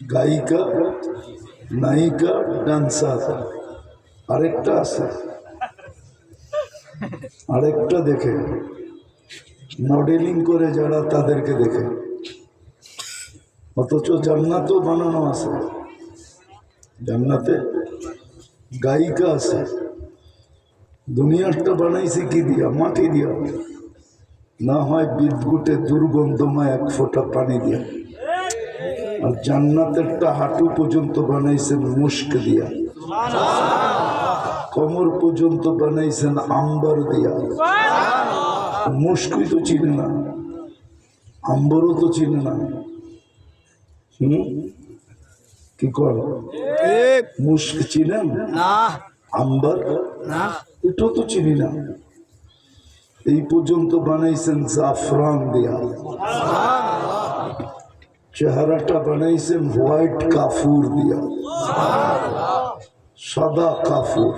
গায়িকা নায়িকা ডান্সার আরেকটা আছে আরেকটা দেখে মডেলিং করে যারা তাদেরকে দেখে অথচ জান্নাতও বানানো আছে জান্নাতে গায়িকা আছে দুনিয়ারটা বানাইছে কি দিয়া মাটি দিয়া না হয় বিদ্যুটে দুর্গন্ধময় এক ফোঁটা পানি দিয়া আর জান্নাতেরটা হাঁটু পর্যন্ত বানাইছেন মুস্ক দিয়া। কোমর পর্যন্ত বানাইছেন আম্বার দিয়া। মুস্কই তো চিনে না আম্বরও তো চিনে না। কি কর মুস্ক চিনেন? না। আম্বার? এটাও তো চিনি না। এই পর্যন্ত বানাইছেন জাফরান দিয়া। চেহারাটা বানাইছেন হোয়াইট কাফুর দিয়া। সাদা কাফুর।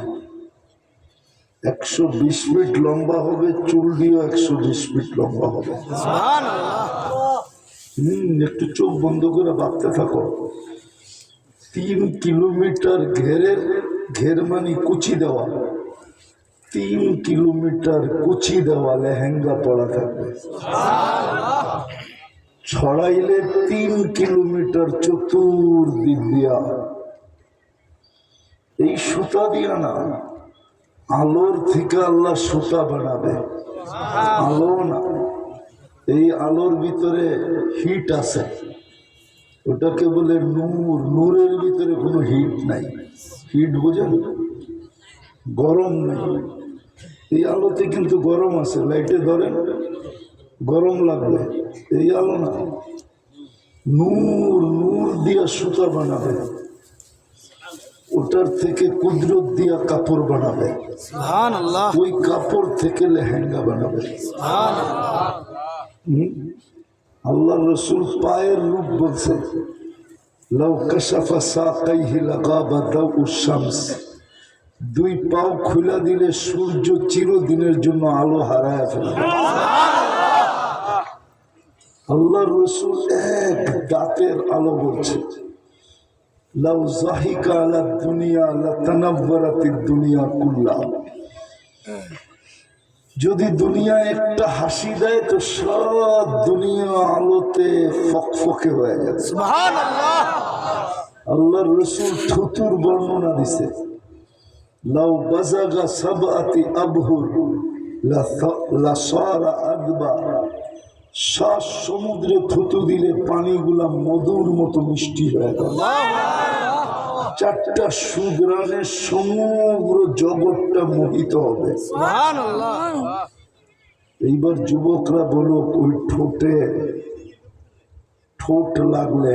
একশো বিশ ফিট লম্বা হবে, চুল দিয়েও একশো বিশ ফিট লম্বা হবে। একটু চোখ বন্ধ করে ভাবতে থাকো। তিন কিলোমিটার ঘেরের ঘের মানে কুচি দেওয়া। তিন কিলোমিটার কুচি দেওয়া লেহেঙ্গা পড়া থাকবে। ছড়াইলে তিন কিলোমিটার চতুর্দিক দিয়া। এই সুতা দিয়া না, আলোর থেকে আল্লাহ সুতা বানাবে। আলো না, এই আলোর ভিতরে হিট আছে। ওটাকে বলে নূর। নূরের ভিতরে কোনো হিট নাই। হিট বোঝেন? গরম নেই। এই আলোতে কিন্তু গরম আছে। লাইটে ধরেন গরম লাগবে এই আলো না। নূর নূর দিয়া সুতা বানাবে। ওটার থেকে কুদরত দিয়া কাপড় বানাবে। ওই কাপড় থেকে লেহেঙ্গা বানাবে? আল্লাহ রসুল পায়ের রূপ বলছে দুই পাও খুলে দিলে সূর্য চিরদিনের জন্য আলো হারায় ফেলবে। আল্লাহ রসুল এক দাঁতের আলো বলছে লাউ জাহিকা আলা দুনিয়া দুনিয়া কুল্লা। যদি দুনিয়া একটা হাসি দেয় তো সব দুনিয়া আলোতে ফকফকে হয়ে আল্লাহ আল্লাহর রসুল থুতুর বর্ণনা দিছে লাউ বাজাগা সাবআতি আবহুর লা- লা সারা আদবা। শ্বাস সমুদ্রে থুতু দিলে পানিগুলা মধুর মতো মিষ্টি হয়ে গেল চারটা সুগ্রানে সমগ্র জগৎটা মোহিত হবে। এইবার যুবকরা বলো ওই ঠোঁটে ঠোঁট লাগলে,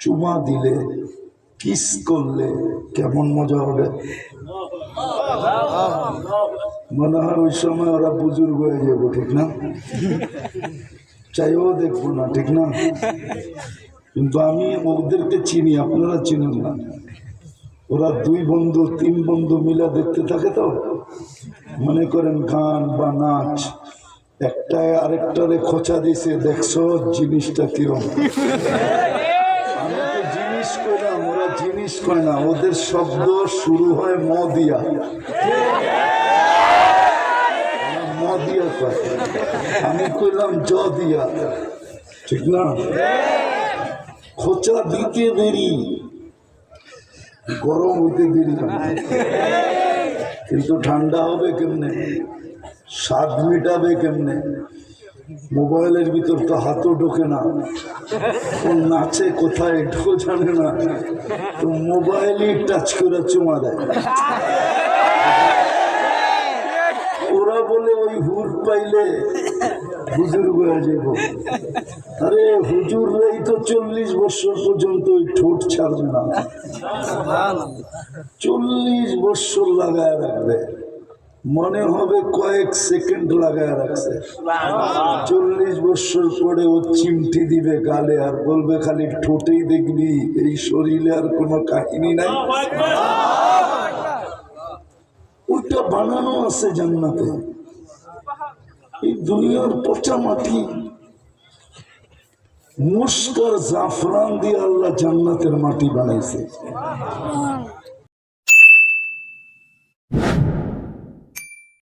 চুমা দিলে, কিস করলে কেমন মজা হবে? মনে হয় ওই সময় ওরা বুজুর্গ হয়ে যাব, ঠিক না? চাইও দেখব না, ঠিক না? কিন্তু আমি ওদেরকে চিনি, আপনারা চিনেন না। ওরা দুই বন্ধু, তিন বন্ধু মিলে দেখতে থাকে তো। মনে করেন গান বা নাচ একটায় আরেকটারে খোঁচা দিছে, দেখছ জিনিসটা কিরম? জিনিস কইলাম ওরা জিনিস কয় না, ওদের শব্দ শুরু হয় ম দিয়া। দিয়া আমি কইলাম জ দিয়া ঠিক না? খোঁচা দিতে দেরি, গরম হইতে দেরি কিন্তু ঠান্ডা হবে কেমনে? স্বাদ মিটাবে কেমনে? মোবাইলের ভিতর তো হাতও ঢোকে না। কোন নাচে কোথায় এটাও জানে না। তো মোবাইলই টাচ করে চুমা দেয় ওরা বলে ওই হুর পাইলে হুজুর হয়ে যাব। আরে হুজুররাই তো চল্লিশ বছর পর্যন্ত ওই ঠোঁট ছাড়বে না। চল্লিশ বছর লাগায় রাখবে। মনে হবে কয়েক সেকেন্ড লাগায় রাখছে। চল্লিশ বছর পরে ও চিমটি দিবে গালে আর বলবে খালি ঠোঁটেই দেখবি এই শরীরে আর কোনো কাহিনী নাই। ওইটা বানানো আছে জান্নাতে। এই দুনিয়ার পচা মাটি মুস্কর জাফরান দিয়ে আল্লাহ জান্নাতের মাটি বানাইছে।